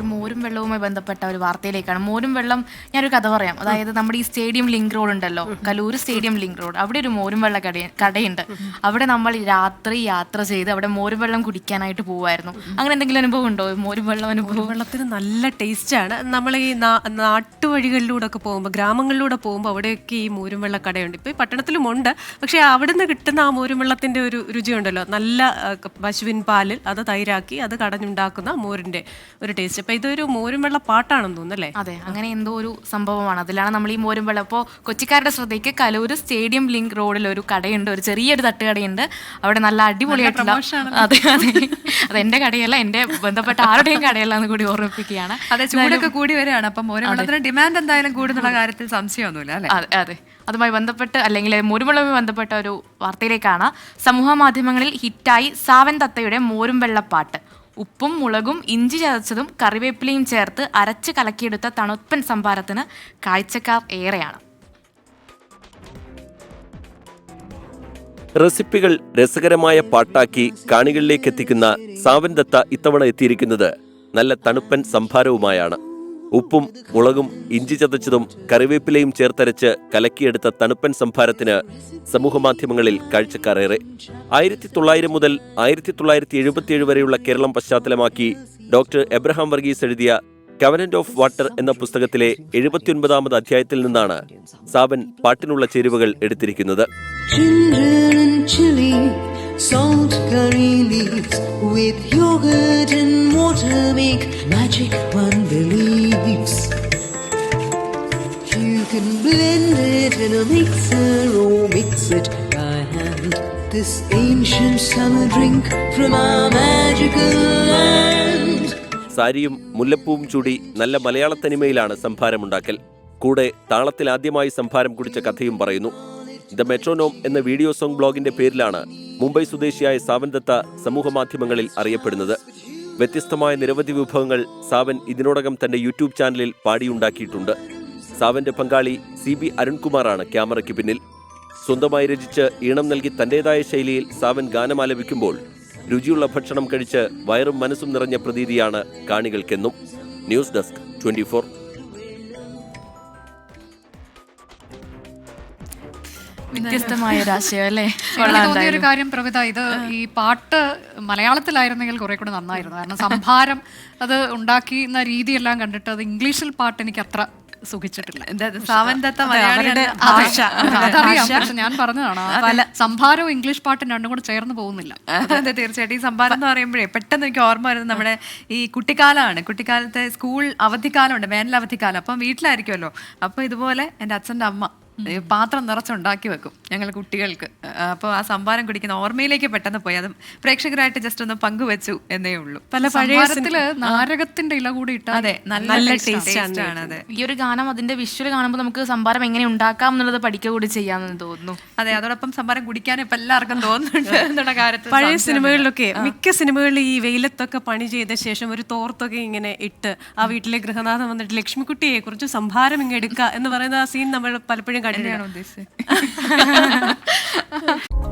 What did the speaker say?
ഒരു മോരും വെള്ളവുമായി ബന്ധപ്പെട്ട ഒരു വാർത്തയിലേക്കാണ്. മോരും വെള്ളം ഞാനൊരു കഥ പറയാം. അതായത് നമ്മുടെ ഈ സ്റ്റേഡിയം ലിങ്ക് റോഡ് ഉണ്ടല്ലോ കലൂർ സ്റ്റേഡിയം ലിങ്ക് റോഡ്. അവിടെ ഒരു മോരും വെള്ള കട കടയുണ്ട്. അവിടെ നമ്മൾ രാത്രി യാത്ര ചെയ്ത് അവിടെ മോരും വെള്ളം കുടിക്കാനായിട്ട് പോവായിരുന്നു. അങ്ങനെ എന്തെങ്കിലും അനുഭവം ഉണ്ടോ? മോരും വെള്ളം അനുഭവം? വെള്ളത്തിന് നല്ല ടേസ്റ്റ് ആണ്. നമ്മൾ ഈ നാട്ടുവഴികളിലൂടെ ഒക്കെ പോകുമ്പോൾ ഗ്രാമങ്ങളിലൂടെ പോകുമ്പോൾ അവിടെയൊക്കെ ഈ മോരും വെള്ള കടയുണ്ട്. ഇപ്പോൾ ഈ പട്ടണത്തിലും ഉണ്ട്. പക്ഷേ നിന്ന് കിട്ടുന്ന ആ മോരും വെള്ളത്തിന്റെ ഒരു രുചിയുണ്ടല്ലോ നല്ല പശുവിൻ പാലിൽ അത് തൈരാക്കി അത് കടഞ്ഞുണ്ടാക്കുന്ന മോരിന്റെ ഒരു ടേസ്റ്റ് അപ്പോൾ ഇതൊരു മോരും വെള്ള പാട്ടാണെന്ന് തോന്നുന്നു അല്ലേ? അതെ അങ്ങനെ എന്തോ ഒരു സംഭവമാണ്. അതിലാണ് നമ്മൾ ഈ മോരും വെള്ളം അപ്പോൾ കൊച്ചിക്കാരുടെ ശ്രദ്ധയ്ക്ക് കലൂർ സ്റ്റേഡിയം ലിങ്ക് റോഡിൽ ഒരു കടയുണ്ട് ഒരു ചെറിയൊരു തട്ടുകടയുണ്ട്. അവിടെ നല്ല അടിപൊളിയായിട്ടുള്ള അതെ അതെ. അത് എന്റെ കടയല്ല എന്റെ ബന്ധപ്പെട്ട ആരുടെയും കടയല്ല എന്ന് കൂടി ഓർമ്മിപ്പിക്കുകയാണ്. അതെ ചൂടൊക്കെ കൂടി വരികയാണ്. അപ്പൊ മോരും വെള്ളത്തിന് ഡിമാൻഡ് എന്തായാലും കൂടുന്നുള്ള കാര്യത്തിൽ സംശയമൊന്നുമില്ല അല്ലെ? അതെ അതെ. അതുമായി ബന്ധപ്പെട്ട് അല്ലെങ്കിൽ മോരുമുള്ളവുമായി ബന്ധപ്പെട്ട ഒരു വാർത്തയിലേക്കാണ്. സമൂഹ മാധ്യമങ്ങളിൽ ഹിറ്റായി സാവൻ തത്തയുടെ മോരും വെള്ളപ്പാട്ട് ഉപ്പും മുളകും ഇഞ്ചി ചതച്ചതും കറിവേപ്പിലയും ചേർത്ത് അരച്ച് കലക്കിയെടുത്ത തണുപ്പൻ സംഭാരത്തിന് കാഴ്ചക്കാർ ഏറെയാണ്. റെസിപ്പികൾ രസകരമായ പാട്ടാക്കി കാണികളിലേക്ക് എത്തിക്കുന്ന സാവൻ ദത്ത ഇത്തവണ എത്തിയിരിക്കുന്നത് നല്ല തണുപ്പൻ സംഭാരവുമായാണ്. ഉപ്പും മുളകും ഇഞ്ചി ചതച്ചതും കറിവേപ്പിലയും ചേർത്തരച്ച് കലക്കിയെടുത്ത തണുപ്പൻ സംഭാരത്തിന് സമൂഹമാധ്യമങ്ങളിൽ കാഴ്ചക്കാരേറെ. ആയിരത്തി തൊള്ളായിരം മുതൽ ആയിരത്തി തൊള്ളായിരത്തി എഴുപത്തിയേഴ് വരെയുള്ള കേരളം പശ്ചാത്തലമാക്കി ഡോക്ടർ എബ്രഹാം വർഗീസ് എഴുതിയ കവനന്റ് ഓഫ് വാട്ടർ എന്ന പുസ്തകത്തിലെ എഴുപത്തിയൊൻപതാമത് അധ്യായത്തിൽ നിന്നാണ് സാബൻ പാട്ടിനുള്ള ചേരുവകൾ എടുത്തിരിക്കുന്നത്. Salt curry leaves with yogurt and water make magic one believes. You can blend it in a mixer or mix it by hand. This ancient summer drink from our magical land. സാരിയും മുല്ലപ്പൂവും ചൂടി നല്ല മലയാള തനിമയിലാണ് സംഭാരമുണ്ടാക്കൽ കൂടെ താളത്തിൽ ആദ്യമായി സംഭാരം കുടിച്ച കഥയും പറയുന്നു the മെട്രോനോം എന്ന വീഡിയോ സോങ് ബ്ലോഗിന്റെ പേരിലാണ് മുംബൈ സ്വദേശിയായ സാവൻ ദത്ത സമൂഹമാധ്യമങ്ങളിൽ അറിയപ്പെടുന്നത്. വ്യത്യസ്തമായ നിരവധി വിഭവങ്ങൾ സാവൻ ഇതിനോടകം തന്റെ യൂട്യൂബ് ചാനലിൽ പാടിയുണ്ടാക്കിയിട്ടുണ്ട്. സാവന്റെ പങ്കാളി സി ബി അരുൺകുമാറാണ് ക്യാമറയ്ക്ക് പിന്നിൽ. സ്വന്തമായി രചിച്ച് ഈണം നൽകി തന്റേതായ ശൈലിയിൽ സാവൻ ഗാനമാലപിക്കുമ്പോൾ രുചിയുള്ള ഭക്ഷണം കഴിച്ച് വയറും മനസ്സും നിറഞ്ഞ പ്രതീതിയാണ് കാണികൾക്കെന്നും. ന്യൂസ് ഡെസ്ക് ട്വന്റി വ്യത്യസ്തമായ ഒരു ആശയം അല്ലേ തോന്നിയ ഒരു കാര്യം പ്രവിത ഇത് ഈ പാട്ട് മലയാളത്തിലായിരുന്നെങ്കിൽ കുറെ കൂടെ നന്നായിരുന്നു. കാരണം സംഭാരം അത് ഉണ്ടാക്കിയെന്ന രീതിയെല്ലാം കണ്ടിട്ട് അത് ഇംഗ്ലീഷിൽ പാട്ട് എനിക്ക് അത്ര സുഖിച്ചിട്ടില്ല. സാവന്തത്ത അതെ, അവരുടെ അതെ, ഭാഷ. അതറിയാം പക്ഷെ ഞാൻ പറഞ്ഞതാണ് സംഭാരവും ഇംഗ്ലീഷ് പാട്ടും രണ്ടും കൂടെ ചേർന്ന് പോകുന്നില്ല. അതെ തീർച്ചയായിട്ടും. ഈ സംഭാരം എന്ന് പറയുമ്പോഴേ പെട്ടെന്ന് എനിക്ക് ഓർമ്മ വരുന്നത് നമ്മുടെ ഈ കുട്ടിക്കാലമാണ് കുട്ടിക്കാലത്തെ സ്കൂൾ അവധിക്കാലമുണ്ട് വേനൽ അവധിക്കാലം. അപ്പം വീട്ടിലായിരിക്കുമല്ലോ. അപ്പോൾ ഇതുപോലെ എന്റെ അച്ഛന്റെ അമ്മ പാത്രം നിറച്ചുണ്ടാക്കി വെക്കും ഞങ്ങൾ കുട്ടികൾക്ക്. അപ്പോൾ ആ സംഭാരം കുടിക്കുന്ന ഓർമ്മയിലേക്ക് പെട്ടെന്ന് പോയി. അത് പ്രേക്ഷകരായിട്ട് ജസ്റ്റ് ഒന്ന് പങ്കുവെച്ചു എന്നേ ഉള്ളൂ. പല പഴയത്തിൽ നാരകത്തിന്റെ ഇല കൂടി ഇട്ട അതെ നല്ല taste ആണ്. അതെ. ഈ ഒരു ഗാനം അതിന്റെ വിഷ്വൽ കാണുമ്പോൾ നമുക്ക് സംഭാരം എങ്ങനെ ഉണ്ടാക്കാം എന്നുള്ളത് പഠിക്കുക കൂടി ചെയ്യാമെന്ന് തോന്നുന്നു. അതെ അതോടൊപ്പം സംഭാരം കുടിക്കാൻ ഇപ്പൊ എല്ലാവർക്കും തോന്നുന്നുണ്ട് എന്നുള്ള കാര്യത്തിൽ പഴയ. സിനിമകളിലൊക്കെ മിക്ക സിനിമകളിൽ ഈ വെയിലത്തൊക്കെ പണി ചെയ്ത ശേഷം ഒരു തോർത്തൊക്കെ ഇങ്ങനെ ഇട്ട് ആ വീട്ടിലെ ഗൃഹനാഥം വന്നിട്ട് ലക്ഷ്മിക്കുട്ടിയെ കുറിച്ച് സംഭാരം ഇങ്ങ് എടുക്കുക എന്ന് പറയുന്ന ആ സീൻ നമ്മൾ പലപ്പോഴും carrera.